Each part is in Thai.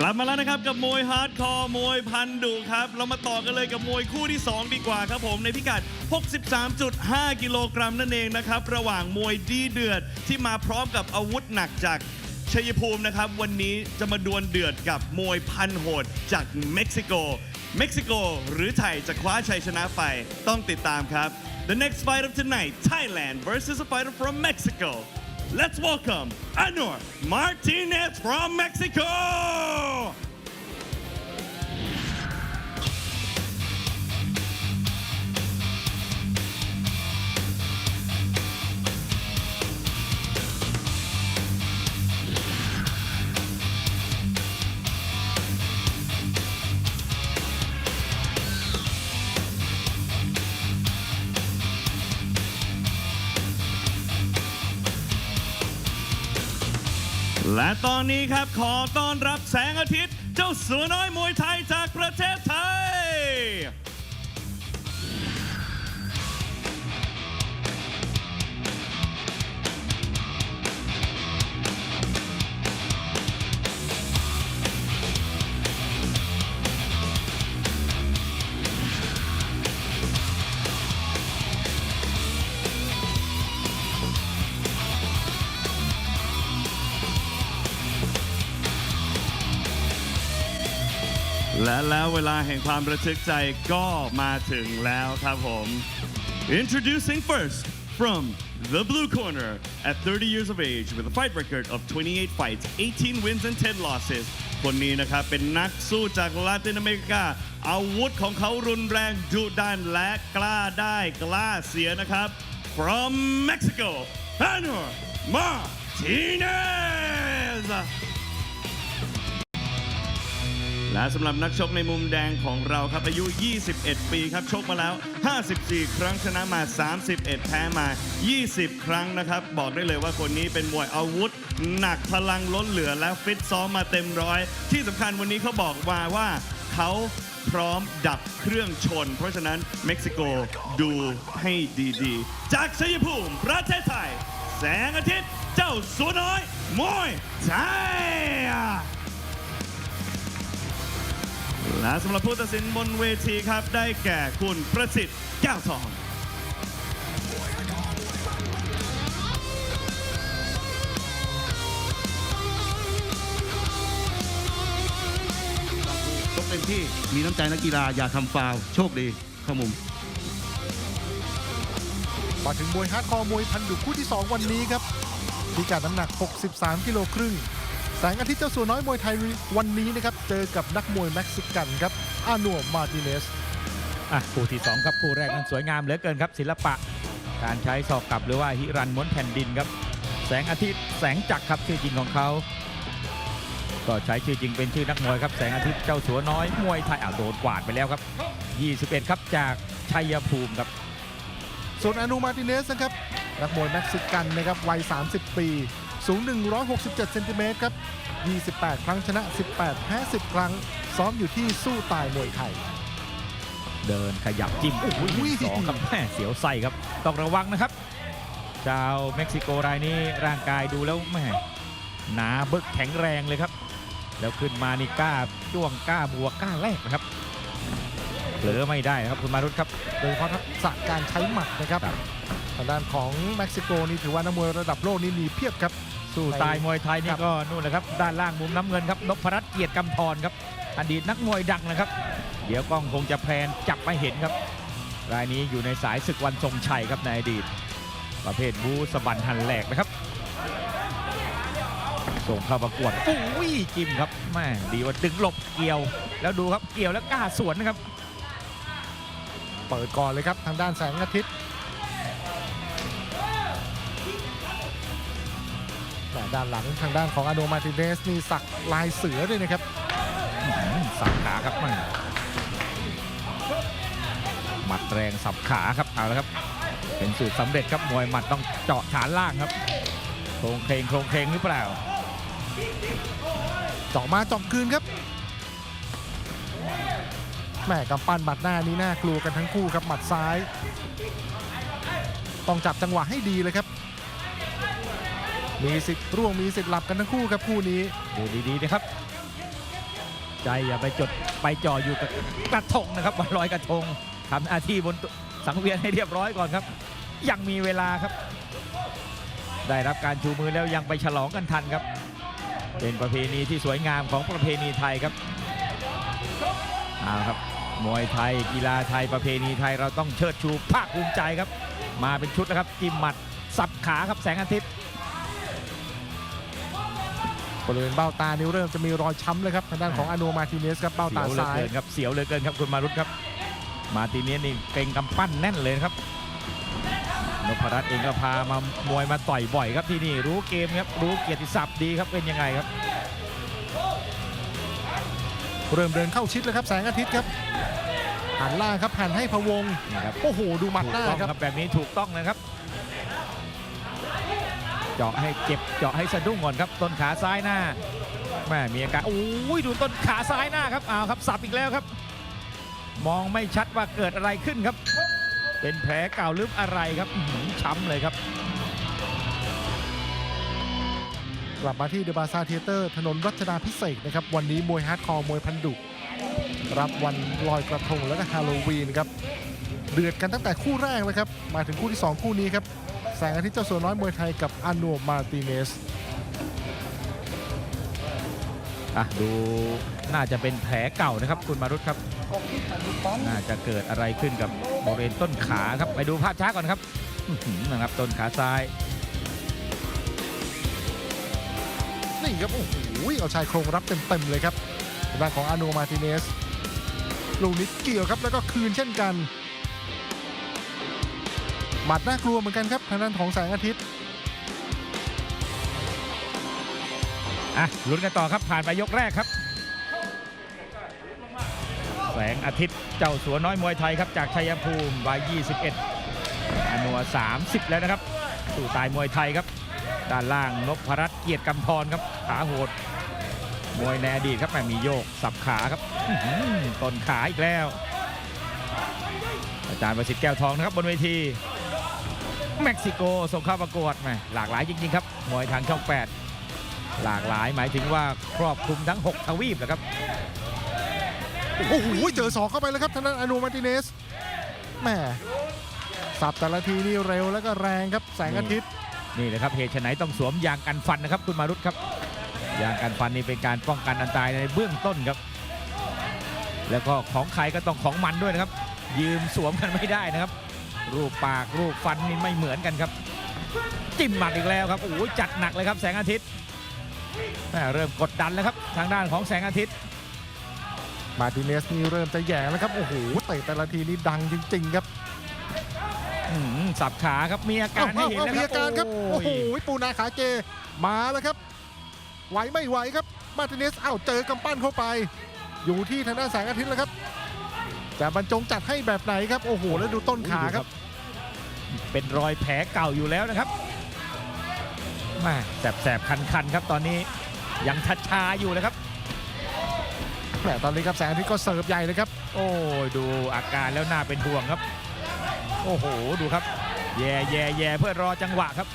กลับมาแล้วนะครับกับมวยฮาร์ดคอร์มวยพันดุครับ เรามาต่อกันเลยกับมวยคู่ที่ 2 ดีกว่าครับผมในพิกัด 63.5 กิโลกรัมนั่นเองนะครับ ระหว่างมวยดีเดือดที่มาพร้อมกับอาวุธหนักจากชัยภูมินะครับ วันนี้จะมาดวลเดือดกับมวยพันโหดจากเม็กซิโก เม็กซิโกหรือไทยจะคว้าชัยชนะไปต้องติดตามครับ The next fight of tonight Thailand versus a fighter from Mexico Let's welcome Anor Martinez from Mexico. และตอนนี้ครับขอต้อนรับแสงอาทิตย์ เจ้าเสือน้อยมวยไทยจากประเทศไทย และแล้วเวลาแห่งความระทึกใจก็มาถึงแล้วครับผม Introducing first from the blue corner at 30 years of age with a fight record of 28 fights 18 wins and 10 losses คนนี้นะครับเป็นนักสู้จากลาตินอเมริกา อาวุธของเขารุนแรงดุดันและกล้าได้กล้าเสียนะครับ from Mexico Anor Martinez และสำหรับนักชกในมุมแดงของเราครับอายุ 21 ปีครับชกมาแล้ว 54 ครั้งชนะมา 31 แพ้มา 20 ครั้งนะครับ บอกได้เลยว่าคนนี้เป็นมวยอาวุธ หนักพลังล้นเหลือและฟิตซ้อมมาเต็มร้อย ที่สำคัญวันนี้เขาบอกมาว่าเขาพร้อมดับเครื่องชน เพราะฉะนั้นเม็กซิโกดูให้ดีๆ จากชัยภูมิประเทศไทย แสงอาทิตย์เจ้าสัวน้อยมวยไทย และสำหรับผู้ตัดสินบนเวทีครับ ได้แก่คุณประสิทธิ์แก้วทอง ชกเต็มที่มีน้ำใจนักกีฬาอย่าทำฟาวล์โชคดีเข้ามุม มาถึงมวยฮาร์ดคอร์มวยพันดุคู่ที่ 2 วันนี้ครับพิกัดน้ำหนัก 63 กิโลครึ่ง แสงอาทิตย์เจ้าสัวน้อยมวยไทยวันนี้นะครับเจอกับนักมวยเม็กซิกันครับอานัวมาร์ติเนสอะคู่ที่ 2 ครับคู่แรกนั้นสวยงามเหลือเกินครับ ศิลปะ การใช้ศอกกลับหรือว่าฮิรันม้วนแผ่นดินครับ แสงอาทิตย์แสงจักรครับชื่อจริงของเขา ก็ใช้ชื่อจริงเป็นชื่อนักมวยครับแสงอาทิตย์เจ้าสัวน้อยมวยไทยอะโดนกวาดไปแล้วครับ 21 ครับจากชัยภูมิครับส่วนอานูมาร์ติเนสนะครับนักมวยเม็กซิกันนะครับวัย 30 ปี สูง 167 เซนติเมตรครับ 28 ครั้งชนะ 18 แพ้ 10 ครั้ง ซ้อมอยู่ที่สู้ตายมวยไทย เดินขยับจิ้มโอ้โหอุ้ยสองครับแม่เสียวไส้ครับ ต้องระวังนะครับ ชาวเม็กซิโกรายนี้ร่างกายดูแล้วแม่หนาบึกแข็งแรงเลยครับ แล้วขึ้นมานี่กล้าจ้วงกล้าบวกกล้าแลกนะครับเผลอไม่ได้นะครับคุณมารุตครับ โดยเฉพาะทักษะการใช้หมัดนะครับครับทางด้านของเม็กซิโกนี่ถือว่านักมวยระดับโลกนี่มีเพียบครับ สู้ตายมวยไทยคนี่รับก็นู่นแหละครับด้านล่างมุมน้ำเงินครับนพรัตน์เกียรติกำธรครับ อดีตนักมวยดังนะครับ เดี๋ยวกล้องคงจะแพนจับไม่เห็นครับรายนี้อยู่ในสายศึกวันทรงชัยครับในอดีต ประเภทบูสะบันหันแหลกนะครับ ส่งเข้าประกวดอุ้ยจิ้มครับแม่ดีว่าดึงหลบเกี่ยว แล้วดูครับเกี่ยวแล้วกล้าสวนนะครับ เปิดก่อนเลยครับทางด้านแสงอาทิตย์ ด้านหลังทางด้านของอาโนมาร์ติเนสนี่สักลายเสือด้วยนะครับอื้อหือสับขาครับแม่หมัดแรงสับขาครับเอาละครับ เป็นสูตรสำเร็จครับมวยหมัดต้องเจาะฐานล่างครับโครงเคงโครงเคงหรือเปล่าเจาะมาเจาะคืนครับแหม่กำปั้นหมัดหน้านี้น่ากลัวกันทั้งคู่ครับหมัดซ้าย ต้องจับจังหวะให้ดีเลยครับ มีสิทธิ์ร่วงมีสิทธิ์หลับกันทั้งคู่ครับคู่นี้ดูดีๆนะครับ ใจอย่าไปจดไปจ่ออยู่กับกระทงนะครับวันลอยกระทงทำหน้าที่บนสังเวียนให้เรียบร้อยก่อนครับ ยังมีเวลาครับ ได้รับการชูมือแล้วยังไปฉลองกันทันครับ เป็นประเพณีที่สวยงามของประเพณีไทยครับเอาครับมวยไทยกีฬาไทยประเพณีไทยเราต้องเชิดชูภาคภูมิใจครับ มาเป็นชุดแล้วครับจิ้มหมัดสับขาครับแสงอาทิตย์ บริเวณเบ้าตานี่เริ่มจะมีรอยช้ำเลยครับทางด้านของอานูมาร์ติเนสครับเบ้าเสีตายวเหลือซ้ายเกินครับเสียวเหลือเกินครับคุณมารุตครับ มาตีเนี้ยนี่เกรงกำปั้นแน่นเลยนะครับนพรัตน์เองก็พามามวยมาต่อยบ่อยครับที่นี่รู้เกมครับรู้เกียรติศัพท์ดีครับเป็นยังไงครับ เริ่มเดินเข้าชิดเลยครับแสงอาทิตย์ครับหันล่างครับหันให้พะวงนี่ครับโอ้โหดูหมัดถูหกน้าต้องครับครับแบบนี้ถูกต้องนะครับ เจาะให้เจ็บเจาะให้สะดุ้งก่อนครับ ต้นขาซ้ายหน้าแม่มีอาการโอ้ยดูต้นขาซ้ายหน้าครับเอาครับสับอีกแล้วครับ มองไม่ชัดว่าเกิดอะไรขึ้นครับ เป็นแผลเก่าหรืออะไรครับช้ำเลยครับกลับมาที่เดอะบาซาเทเตอร์ถนนรัชดาพิเศษนะครับ วันนี้มวยฮาร์ดคอร์มวยพันดุ รับวันลอยกระทงและก็ฮาโลวีนครับ เดือดกันตั้งแต่คู่แรกเลยครับ มาถึงคู่ที่ 2 คู่นี้ครับ แสงอาทิตย์เจ้าสัวน้อยมวยไทยกับอานูมาร์ติเนสอะดูน่าจะเป็นแผลเก่านะครับคุณมารุตครับ น่าจะเกิดอะไรขึ้นกับบริเวณต้นขาครับ ไปดูภาพช้าก่อนครับอื้อหือนะครับต้นขาซ้ายนี่ครับโอ้โหเอาชายโครงรับเต็มๆเลยครับทางด้านของอานูมาร์ติเนสลูกนี้เกี่ยวครับแล้วก็คืนเช่นกัน หมัดน่ากลัวเหมือนกันครับทางด้านของแสงอาทิตย์อะลุ้นกันต่อครับผ่านไปยกแรกครับ แสงอาทิตย์เจ้าสัวน้อยมวยไทยครับจากชัยภูมิวัย 21อนัว 30 แล้วนะครับสู่ตายมวยไทยครับ ด้านล่างนพรัตน์เกียรติกำธรครับขาโหด มวยในอดีตครับแม่มีโยก สับขาครับต้นขาอีกแล้ว อาจารย์ประสิทธิ์แก้วทองนะครับบนเวที เม็กซิโกส่งเข้าประกวดแหมหลากหลายจริงๆครับมวยทางช่อง 8 หลากหลายหมายถึงว่าครอบคลุมทั้ง 6 ทวีปนะครับ โอ้โหเจอสองเข้าไปแล้วครับทางด้านอานูมาร์ติเนสแหม่สับแต่ละทีนี่เร็วแล้วก็แรงครับแสงอาทิตย์ นี่เลยครับเหตุไฉนต้องสวมยางกันฟันนะครับ คุณมารุตครับยางกันฟันนี่เป็นการป้องกันอันตรายในเบื้องต้นครับ แล้วก็ของใครก็ต้องของมันด้วยนะครับ ยืมสวมกันไม่ได้นะครับ รูปปากรูปฟันนี่ไม่เหมือนกันครับ จิ้มหมัดอีกแล้วครับโอ้โหจัดหนักเลยครับแสงอาทิตย์แม่เริ่มกดดันแล้วครับทางด้านของแสงอาทิตย์ มาร์ติเนสนี่เริ่มจะแหย่แล้วครับโอ้โหเตะแต่ละทีนี่ดังจริง ๆ ครับอื้อหือสับขาครับมีอาการให้เห็นอ้าแล้วมีคอาการครัรับบโอ้โหโอ้ยปูนาขาเจมาแล้วครับ ไหวไม่ไหวครับมาร์ติเนสอ้าวเจอกำปั้นเข้าไป อยู่ที่ทางด้านแสงอาทิตย์แล้วครับ จะบรรจงจัดให้แบบไหนครับ โอ้โห แล้วดูต้นขาครับ เป็นรอยแผลเก่าอยู่แล้วนะครับแม่แสบๆคันๆครับตอนนี้ยังชัดชาอยู่เลยครับแหมตอนนี้ครับแสงอาทิตย์ก็เสิร์ฟใหญ่เลยครับ โอ้ยดูอาการแล้วน่าเป็นห่วงครับ โอ้โหดูครับ แย่แย่แย่เพื่อรอจังหวะครับ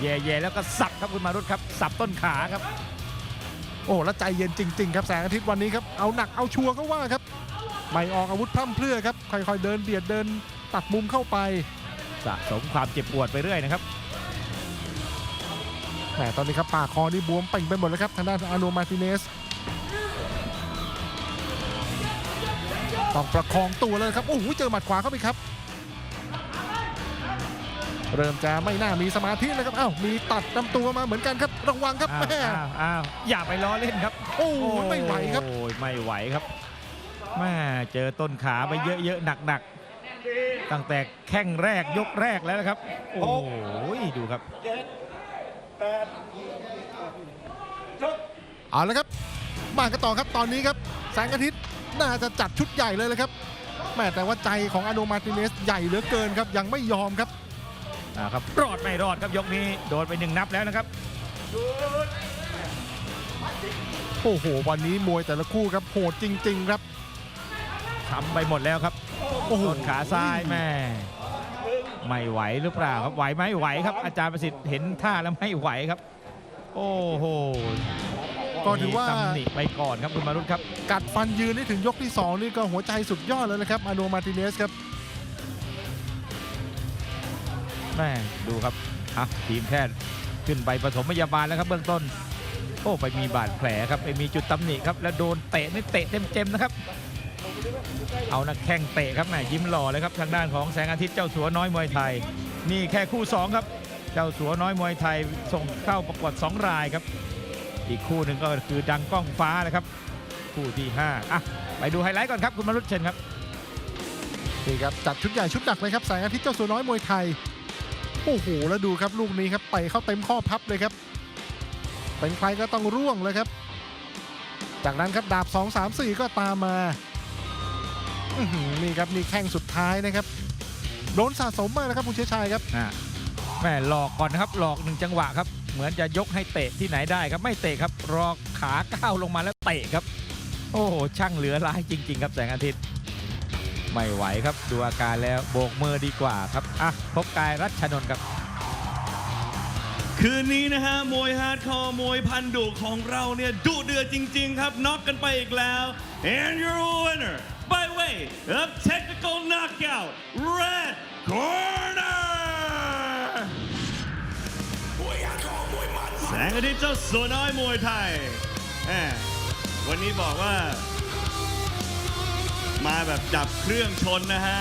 แย่แย่แล้วก็สับครับคุณมารุตครับ สับต้นขาครับ โอ้แล้วใจเย็นจริง ๆ ครับแสงอาทิตย์วันนี้ครับเอาหนักเอาชัวร์ก็ว่าครับ ไม่ออกอาวุธพร่ำเพรื่อครับค่อยๆเดินเบียดเดินตัดมุมเข้าไปสะสมความเจ็บปวดไปเรื่อยนะครับแหมตอนนี้ครับปากคอนี่บวมเป่งไปหมดแล้วครับทางด้านอาโนมาร์ติเนสต้องประคองตัวเลยครับโอ้โหเจอหมัดขวาเข้าไปครับ เริ่มจะไม่น่ามีสมาธินะครับอ้าวมีตัดลำตัวมาเหมือนกันครับระวังครับอ้าวแม่อ้าวอ้าวอย่าไปล้อเล่นครับ โอ้โหไม่ไหวครับ โอ้ยไม่ไหวครับ แม่เจอต้นขาไปเยอะๆหนักๆ ตั้งแต่แข้งแรกยกแรกแล้วนะครับ โอ้ยดูครับเอาละครับ มากันต่อครับตอนนี้ครับ แสงอาทิตย์น่าจะจัดชุดใหญ่เลยเลยครับแม่แต่ว่าใจของอาโนมาร์ติเนสใหญ่เหลือเกินครับ ยังไม่ยอมครับอ่าครับรอดไม่รอดครับยกนี้โดนไปหนึ่งนับแล้วนะครับโอ้โห วันนี้มวยแต่ละคู่ครับโหดจริง ๆ ครับ ทำไปหมดแล้วครับโอ้โหต้นขาซ้ายแม่ไม่ไหวหรือเปล่าครับไหวไหมไหวครับ อาจารย์ประสิทธิ์เห็นท่าแล้วไม่ไหวครับ โอ้โหกก็ถือว่าตำหนิไปก่อนครับคุณมารุตครับ กัดฟันยืนนี่ถึงยกที่ 2 นี่ก็หัวใจสุดยอดเลยนะครับอาโนมาร์ติเนสครับแม่ดูครับอะทีมแพทย์ขึ้นไปปฐมพยาบาลแล้วครับเบื้องต้น โอ้ไปมีบาดแผลครับไปมีจุดตำหนิครับแล้วโดนเตะนี่เตะเต็มๆนะครับ เอานักแข้งเตะครับแหมยิ้มหล่อเลยครับทางด้านของแสงอาทิตย์เจ้าสัวน้อยมวยไทย นี่แค่คู่สองครับ เจ้าสัวน้อยมวยไทยส่งเข้าประกวดสองรายครับ อีกคู่หนึ่งก็คือดังก้องฟ้านะครับ คู่ที่ห้าอะไปดูไฮไลท์ก่อนครับคุณมรุษเชนครับนี่ครับจัดชุดใหญ่ชุดหนักเลยครับแสงอาทิตย์เจ้าสัวน้อยมวยไทยโอ้โหแล้วดูครับลูกนี้ครับเตะเข้าเต็มข้อพับเลยครับเป็นใครก็ต้องร่วงเลยครับ จากนั้นครับดาบ 2 3 4 ก็ตามมา นี่ครับนี่แข้งสุดท้ายนะครับโดนสะสมมากนะครับคุณเชยชัยครับอะแม่หลอกก่อนนะครับหลอกหนึ่งจังหวะครับ เหมือนจะยกให้เตะที่ไหนได้ครับไม่เตะครับรอขาก้าวลงมาแล้วเตะครับ โอ้โหช่างเหลือร้ายจริง ๆ ครับแสงอาทิตย์ ไม่ไหวครับดูอาการแล้วโบกมือดีกว่าครับอะพบกายรัชนนท์ครับ คืนนี้นะฮะมวยฮาร์ดคอร์มวยพันดุของเราเนี่ยดุเดือดจริง ๆ ครับน็อกกันไปอีกแล้ว and your winner by way of technical knockout red corner แสงอาทิตย์เจ้าสัวน้อยมวยไทยแหมวันนี้บอกว่า มาแบบดับเครื่องชนนะฮะ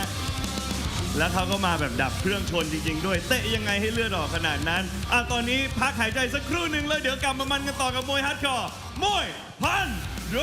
แล้วเขาก็มาแบบดับเครื่องชนจริง ๆ ด้วยเตะยังไงให้เลือดออกขนาดนั้นอะตอนนี้พักหายใจสักครู่หนึ่งแล้วเดี๋ยวกลับมามันกันต่อกับมวยฮัดคอร์มวยพันโด